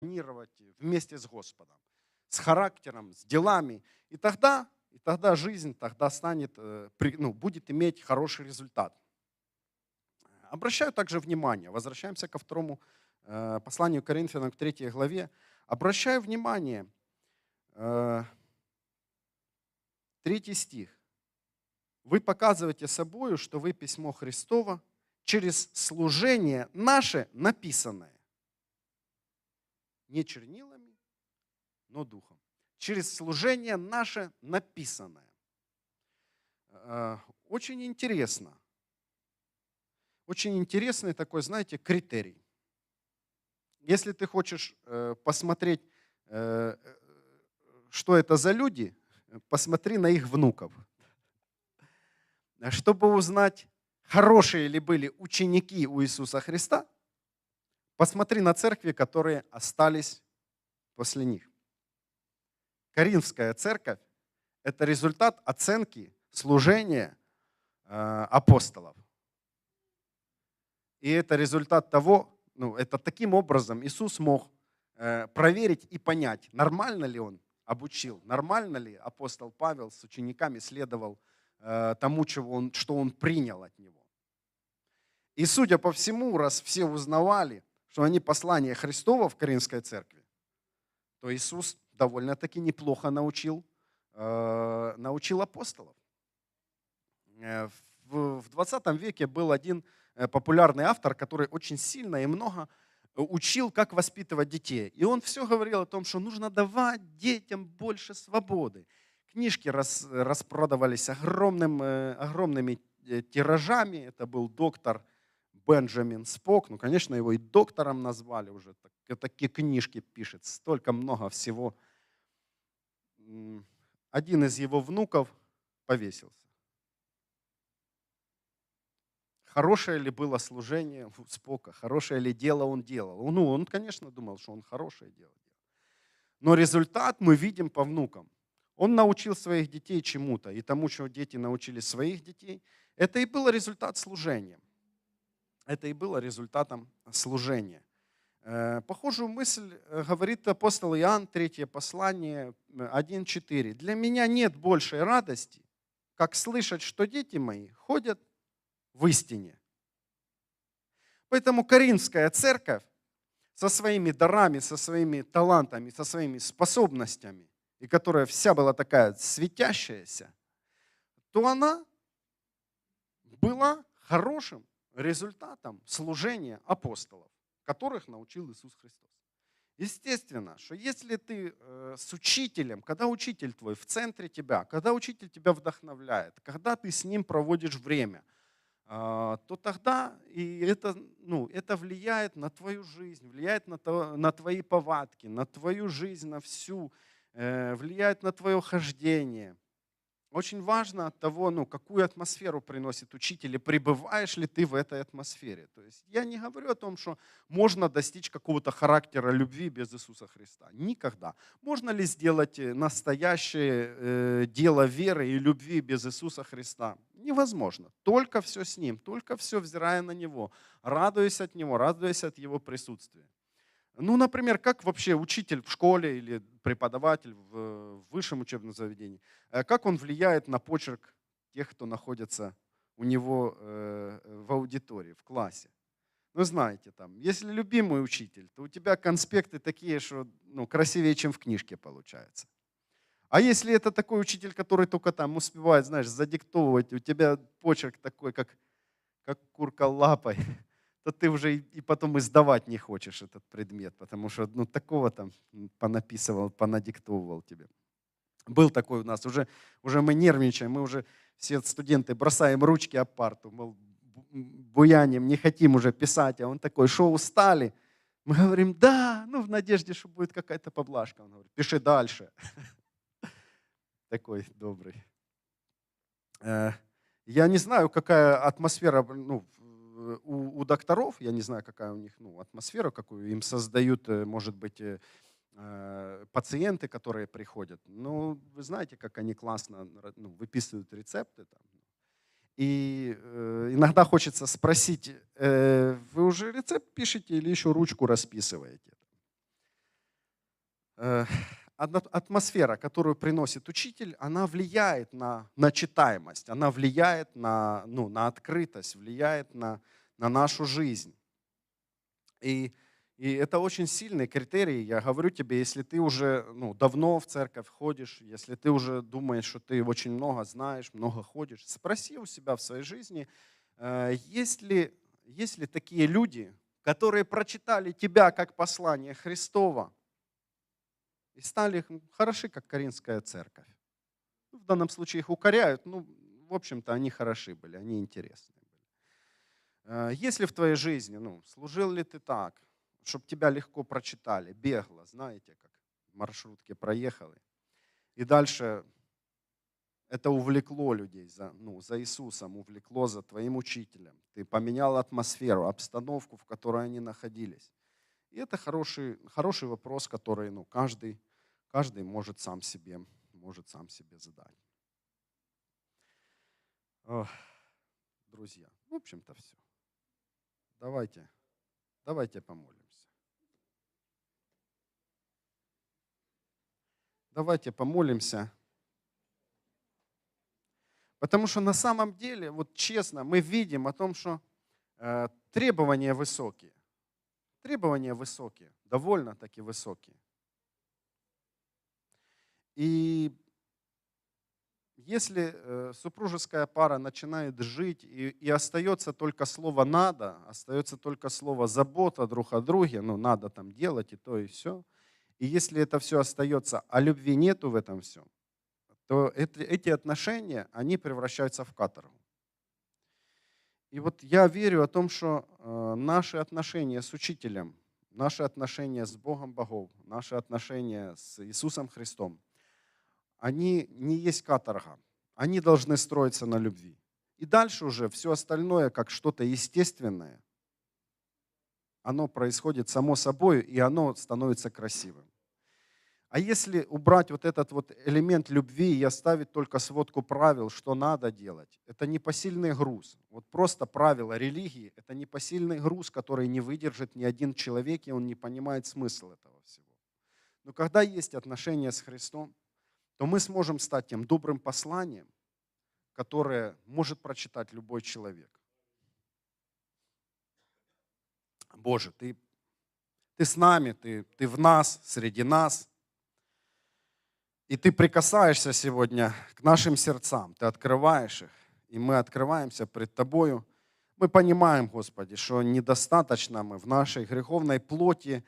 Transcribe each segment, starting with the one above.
планировать вместе с Господом, с характером, с делами. И тогда, и тогда жизнь тогда станет, э, ну, будет иметь хороший результат. Обращаю также внимание, возвращаемся ко второму э, посланию Коринфянам, к третьей главе. Обращаю внимание, э, третий стих. Вы показываете собою, что вы письмо Христово через служение наше написанное. Не чернилами, но духом. Через служение наше написанное. Э, Очень интересно. Очень интересный такой, знаете, критерий. Если ты хочешь э, посмотреть, э, что это за люди, посмотри на их внуков. Чтобы узнать, хорошие ли были ученики у Иисуса Христа, посмотри на церкви, которые остались после них. Коринфская церковь – это результат оценки служения э, апостолов. И это результат того, ну, это таким образом Иисус мог э, проверить и понять, нормально ли он обучил, нормально ли апостол Павел с учениками следовал э, тому, чего он, что он принял от него. И судя по всему, раз все узнавали, что они послание Христова в Коринфской церкви, то Иисус довольно-таки неплохо научил, э, научил апостолов. Э, в, в 20 веке был один э, популярный автор, который очень сильно и много учил, как воспитывать детей. И он все говорил о том, что нужно давать детям больше свободы. Книжки рас, распродавались огромным, э, огромными э, тиражами. Это был доктор Бенджамин Спок. Ну, конечно, его и доктором назвали уже. Так, такие книжки пишет. Столько много всего. Один из его внуков повесился. Хорошее ли было служение Спока? Хорошее ли дело он делал? Ну, он, конечно, думал, что он хорошее дело делал. Но результат мы видим по внукам. Он научил своих детей чему-то, и тому, что дети научили своих детей, это и было результат служения. Это и было результатом служения. Э, Похожую мысль э, говорит апостол Иоанн, третье послание, э, 1.4. «Для меня нет большей радости, как слышать, что дети мои ходят в истине». Поэтому Коринфская церковь со своими дарами, со своими талантами, со своими способностями, и которая вся была такая светящаяся, то она была хорошим результатом служения апостолов, которых научил Иисус Христос. Естественно, что если ты э, с учителем, когда учитель твой в центре тебя, когда учитель тебя вдохновляет, когда ты с ним проводишь время, э, то тогда и это, ну, это влияет на твою жизнь, влияет на, то, на твои повадки, на твою жизнь, на всю, э, влияет на твое хождение. Очень важно от того, ну, какую атмосферу приносит учитель, и пребываешь ли ты в этой атмосфере. То есть я не говорю о том, что можно достичь какого-то характера любви без Иисуса Христа. Никогда. Можно ли сделать э, настоящее э, дело веры и любви без Иисуса Христа? Невозможно. Только все с Ним, только все взирая на Него, радуясь от Него, радуясь от Его присутствия. Ну, например, как вообще учитель в школе или преподаватель в высшем учебном заведении, э, как он влияет на почерк тех, кто находится у него э, в аудитории, в классе? Ну, знаете, там, если любимый учитель, то у тебя конспекты такие, что ну, красивее, чем в книжке получается. А если это такой учитель, который только там успевает, знаешь, задиктовывать, у тебя почерк такой, как, как курка лапой, то ты уже и потом и сдавать не хочешь этот предмет, потому что ну, такого там понаписывал, понадиктовывал тебе. Был такой у нас, уже, уже мы нервничаем, мы уже все студенты бросаем ручки об парту, мол, буянем, не хотим уже писать, а он такой, что устали? Мы говорим, да, ну в надежде, что будет какая-то поблажка. Он говорит, пиши дальше. Такой добрый. Э, Я не знаю, какая атмосфера ну, у, у докторов, я не знаю, какая у них ну, атмосфера, какую им создают, э, может быть, э, э, пациенты, которые приходят. Ну, вы знаете, как они классно ну, выписывают рецепты. Там. И э, иногда хочется спросить, э, вы уже рецепт пишете или еще ручку расписываете? э, атмосфера, которую приносит учитель, она влияет на, на читаемость, она влияет на, ну, на открытость, влияет на, на нашу жизнь. И, и это очень сильный критерий. Я говорю тебе, если ты уже ну, давно в церковь ходишь, если ты уже думаешь, что ты очень много знаешь, много ходишь, спроси у себя в своей жизни, э, есть ли, есть ли такие люди, которые прочитали тебя как послание Христова, и стали хороши, как Каринская церковь. Ну, в данном случае их укоряют, ну, в общем-то, они хороши были, они интересные были. Э, если в твоей жизни, ну, служил ли ты так, чтобы тебя легко прочитали, бегло, знаете, как в маршрутке проехали, и дальше это увлекло людей за, ну, за Иисусом, увлекло за твоим учителем. Ты поменял атмосферу, обстановку, в которой они находились. И это хороший, хороший вопрос, который ну, каждый, каждый может сам себе, может сам себе задать. Ох, друзья, в общем-то все. Давайте, давайте помолимся. Давайте помолимся. Потому что на самом деле, вот честно, мы видим о том, что э, требования высокие. Требования высокие, довольно-таки высокие. И если э, супружеская пара начинает жить и, и остается только слово «надо», остается только слово «забота» друг о друге, ну, надо там делать и то, и все, и если это все остается, а любви нету в этом всем, то эти, эти отношения, они превращаются в каторгу. И вот я верю о том, что э, наши отношения с учителем, наши отношения с Богом богов, наши отношения с Иисусом Христом, они не есть каторга. Они должны строиться на любви. И дальше уже все остальное, как что-то естественное, оно происходит само собой, и оно становится красивым. А если убрать вот этот вот элемент любви и оставить только сводку правил, что надо делать, это непосильный груз. Вот просто правила религии – это непосильный груз, который не выдержит ни один человек, и он не понимает смысл этого всего. Но когда есть отношения с Христом, то мы сможем стать тем добрым посланием, которое может прочитать любой человек. Боже, ты, ты с нами, ты, ты в нас, среди нас – и ты прикасаешься сегодня к нашим сердцам, ты открываешь их, и мы открываемся пред Тобою. Мы понимаем, Господи, что недостаточно мы в нашей греховной плоти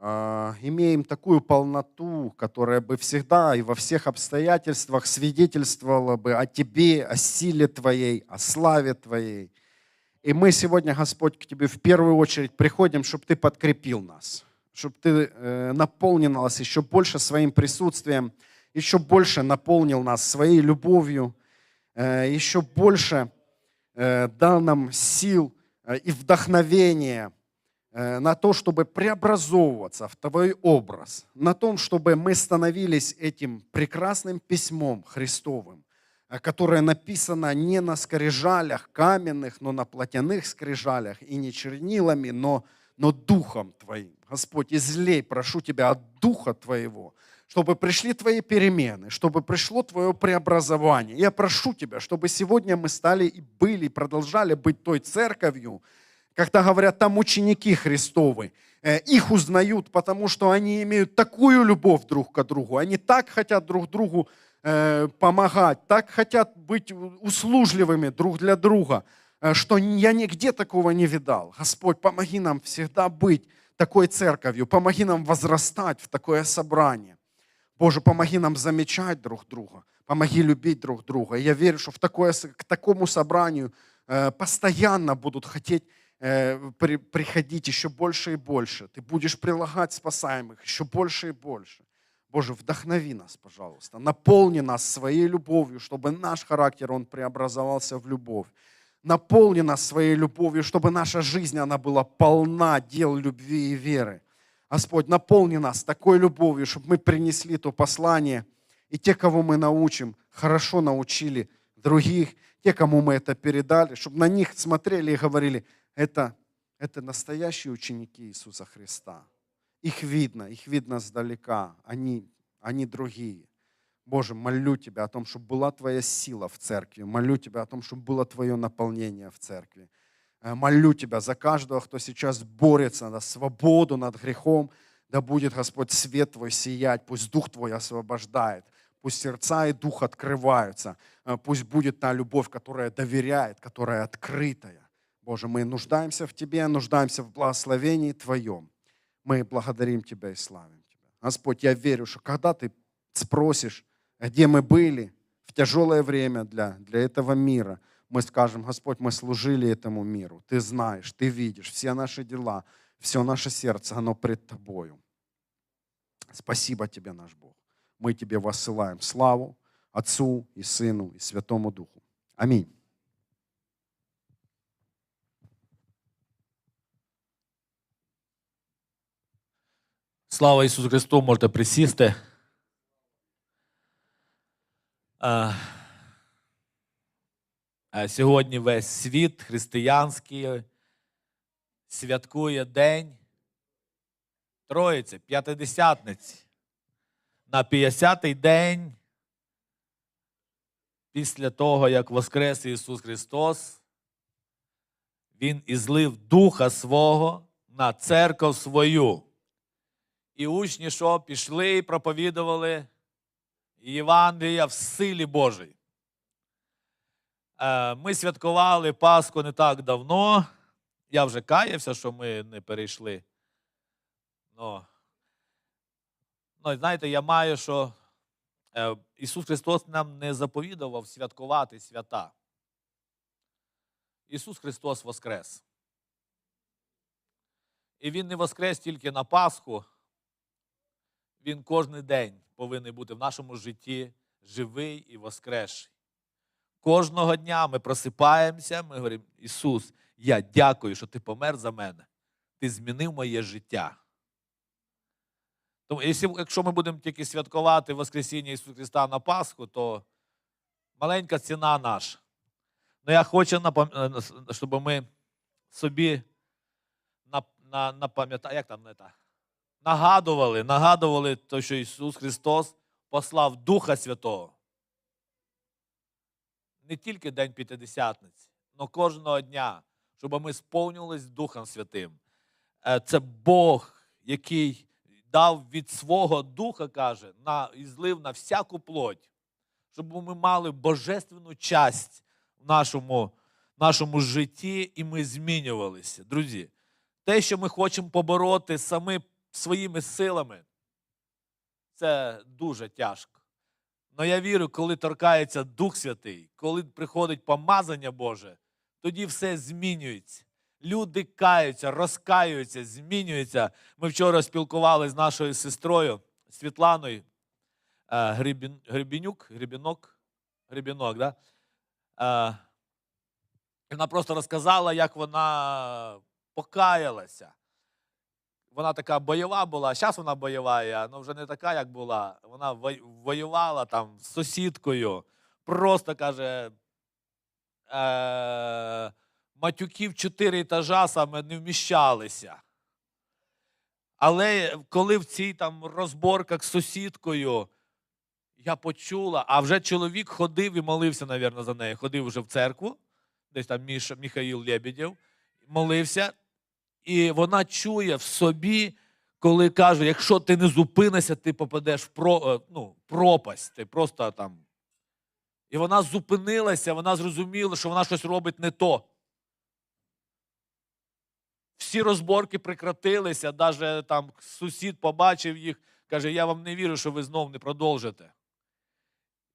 имеем такую полноту, которая бы всегда и во всех обстоятельствах свидетельствовала бы о Тебе, о силе Твоей, о славе Твоей. И мы сегодня, Господь, к Тебе в первую очередь приходим, чтобы Ты подкрепил нас, чтобы Ты э, наполнил нас еще больше своим присутствием, еще больше наполнил нас своей любовью, э, еще больше э, дал нам сил и вдохновения на то, чтобы преобразовываться в Твой образ, на том, чтобы мы становились этим прекрасным письмом Христовым, которое написано не на скрижалях каменных, но на платяных скрижалях, и не чернилами, но, но Духом Твоим. Господь, излей, прошу Тебя, от Духа Твоего – чтобы пришли Твои перемены, чтобы пришло Твое преобразование. Я прошу Тебя, чтобы сегодня мы стали и были, и продолжали быть той церковью, когда говорят, там ученики Христовы, э, их узнают, потому что они имеют такую любовь друг к другу, они так хотят друг другу э, помогать, так хотят быть услужливыми друг для друга, э, что я нигде такого не видал. Господь, помоги нам всегда быть такой церковью, помоги нам возрастать в такое собрание. Боже, помоги нам замечать друг друга, помоги любить друг друга. Я верю, что в такое, к такому собранию постоянно будут хотеть приходить еще больше и больше. Ты будешь прилагать спасаемых еще больше и больше. Боже, вдохнови нас, пожалуйста, наполни нас своей любовью, чтобы наш характер, он преобразовался в любовь. Наполни нас своей любовью, чтобы наша жизнь, она была полна дел любви и веры. Господь, наполни нас такой любовью, чтобы мы принесли то послание, и те, кого мы научим, хорошо научили других, те, кому мы это передали, чтобы на них смотрели и говорили, это, это настоящие ученики Иисуса Христа. Их видно, их видно сдалека. Они, они другие. Боже, молю Тебя о том, чтобы была Твоя сила в церкви. Молю Тебя о том, чтобы было Твое наполнение в церкви. Э, молю Тебя за каждого, кто сейчас борется на свободу над грехом. Да будет, Господь, свет Твой сиять, пусть Дух Твой освобождает, пусть сердца и Дух открываются, Э, пусть будет та любовь, которая доверяет, которая открытая. Боже, мы нуждаемся в Тебе, нуждаемся в благословении Твоем. Мы благодарим Тебя и славим Тебя. Господь, я верю, что когда Ты спросишь, где мы были в тяжелое время для, для этого мира, мы скажем, Господь, мы служили этому миру. Ты знаешь, Ты видишь все наши дела, все наше сердце, оно пред Тобою. Спасибо Тебе, наш Бог. Мы Тебе воссылаем славу Отцу и Сыну и Святому Духу. Аминь. Слава Ісусу Христу, можете присісти. Сьогодні весь світ християнський святкує День Троїці, П'ятидесятниці. На 50-й день після того, як Воскрес Ісус Христос, Він ізлив Духа свого на церкву свою. І учні, що пішли і проповідували Євангелія в силі Божій. Е, Ми святкували Пасху не так давно. Я вже каявся, що ми не перейшли. Ну, ну знаєте, я маю, що е, Ісус Христос нам не заповідував святкувати свята. Ісус Христос Воскрес. І Він не воскрес тільки на Пасху. Він кожен день повинен бути в нашому житті живий і воскресший. Кожного дня ми просипаємося, ми говоримо, Ісус, я дякую, що Ти помер за мене. Ти змінив моє життя. Тому, якщо ми будемо тільки святкувати Воскресіння Ісуса Христа на Пасху, то маленька ціна наша. Ну я хочу, щоб ми собі напам'ятали, як там не так? Нагадували, нагадували, то, що Ісус Христос послав Духа Святого. Не тільки День П'ятидесятниці, але кожного дня, щоб ми сповнювалися Духом Святим. Е, це Бог, який дав від свого Духа, каже, на, і злив на всяку плоть, щоб ми мали божественну часть в нашому, нашому житті, і ми змінювалися. Друзі, те, що ми хочемо побороти самі своїми силами, це дуже тяжко. Але я вірю, коли торкається Дух Святий, коли приходить помазання Боже, тоді все змінюється. Люди каються, розкаюються, змінюються. Ми вчора спілкувалися з нашою сестрою Світланою е, Грибін, Грибінюк, Грибінок, Грибінок, да? Е, вона просто розказала, як вона покаялася вона така бойова була, зараз вона бойова, але ну, вже не така, як була. Вона воювала там з сусідкою, просто каже. Е- Матюків чотири етажа саме не вміщалися. Але коли в цій там розборках з сусідкою я почула, а вже чоловік ходив і молився, мабуть, за нею. Ходив вже в церкву, десь там Міша, Михаїл Лебедєв, молився. І вона чує в собі, коли каже, якщо ти не зупинишся, ти попадеш в про, е, ну, пропасть. Ти просто там. І вона зупинилася, вона зрозуміла, що вона щось робить не то. Всі розборки прекратилися, навіть там сусід побачив їх, каже, я вам не вірю, що ви знов не продовжите.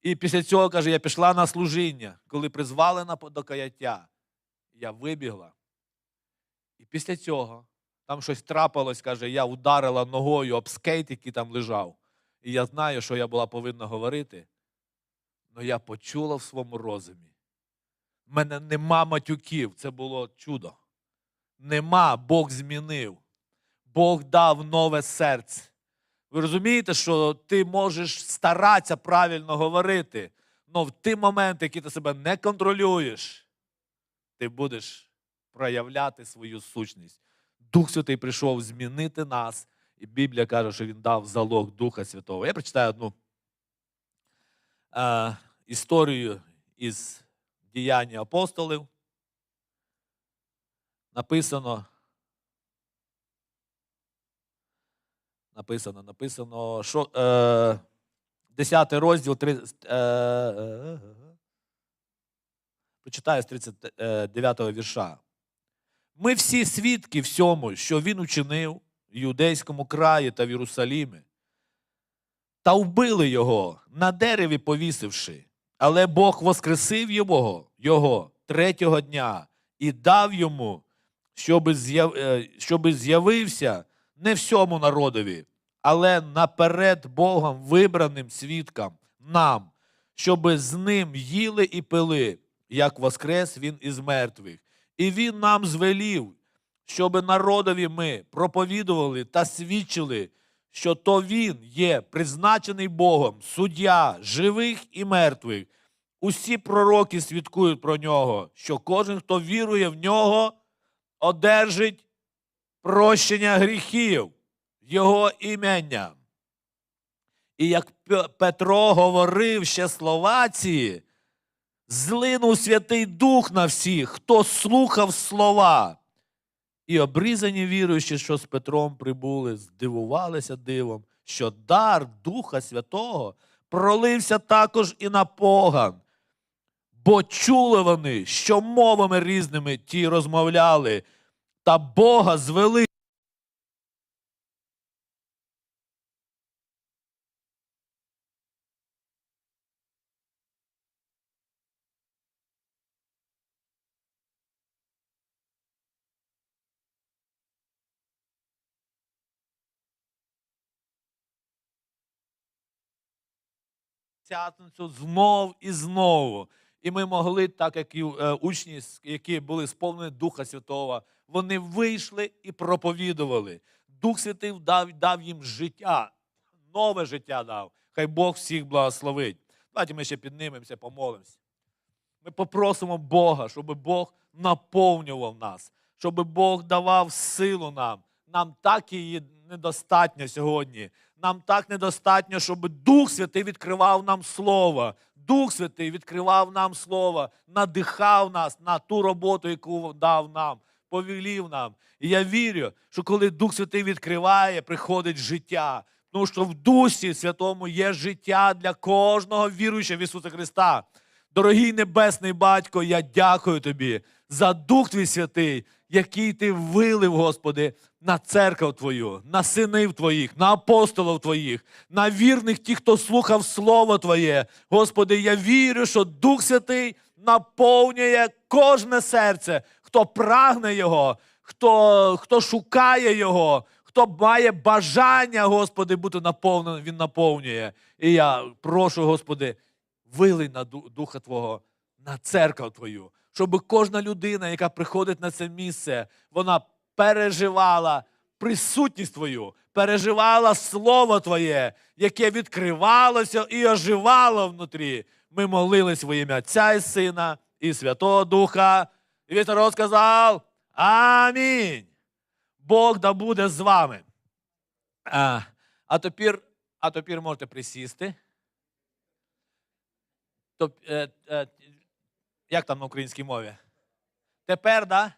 І після цього, каже, я пішла на служіння, коли призвали на до каяття, я вибігла. І після цього там щось трапилось, каже, я ударила ногою об скейт, який там лежав. І я знаю, що я була повинна говорити. Але я почула в своєму розумі. У мене нема матюків, це було чудо. Нема, Бог змінив. Бог дав нове серце. Ви розумієте, що ти можеш старатися правильно говорити, але в ті моменти, які ти себе не контролюєш, ти будеш проявляти свою сущність. Дух Святий прийшов змінити нас І Біблія каже, що він дав залог Духа Святого. Я прочитаю одну е, історію із діяння апостолів. Написано. Написано, написано, що е, 10 розділ 3, е, е, прочитаю з 39 вірша. Ми всі свідки всьому, що він учинив в Юдейському краї та в Єрусалімі, та вбили його, на дереві повісивши. Але Бог воскресив його, його третього дня і дав йому, з'яв- е, з'явився не всьому народові, але наперед Богом вибраним свідкам нам, щоби з ним їли і пили, як воскрес він із мертвих. І він нам звелів, щоби народові ми проповідували та свідчили, що то він є призначений Богом, суддя живих і мертвих. Усі пророки свідкують про нього, що кожен, хто вірує в нього, одержить прощення гріхів, його імення. І як Петро говорив ще словаці, злинув Святий Дух на всіх, хто слухав слова. І обрізані віруючі, що з Петром прибули, здивувалися дивом, що дар Духа Святого пролився також і на поган. Бо чули вони, що мовами різними ті розмовляли, та Бога звели. П'ятницю знов і знову. І ми могли, так як і е, учні, які були сповнені Духа Святого, вони вийшли і проповідували. Дух Святий дав, дав їм життя, нове життя дав. Хай Бог всіх благословить. Давайте ми ще піднимемося, помолимося. Ми попросимо Бога, щоб Бог наповнював нас, щоб Бог давав силу нам. Нам так її недостатньо сьогодні. Нам так недостатньо, щоб Дух Святий відкривав нам Слово. Дух Святий відкривав нам Слово, надихав нас на ту роботу, яку дав нам, повелів нам. І я вірю, що коли Дух Святий відкриває, приходить життя. Тому що в Дусі Святому є життя для кожного віруючого в Ісуса Христа. Дорогий Небесний Батько, я дякую Тобі за Дух Твій Святий, який Ти вилив, Господи, на церкву Твою, на синів Твоїх, на апостолів Твоїх, на вірних тих, хто слухав Слово Твоє. Господи, я вірю, що Дух Святий наповнює кожне серце, хто прагне Його, хто, хто шукає Його, хто має бажання, Господи, бути наповненим, Він наповнює. І я прошу, Господи, вилий на Духа Твого на церкву Твою, щоб кожна людина, яка приходить на це місце, вона переживала присутність Твою, переживала Слово Твоє, яке відкривалося і оживало внутрі. Ми молились во ім'я Отця і Сина і Святого Духа. І весь сказав Амінь. Бог да буде з вами. А, а тепер, а тепер можете присісти. То, е, е, як там на українській мові? Тепер, да?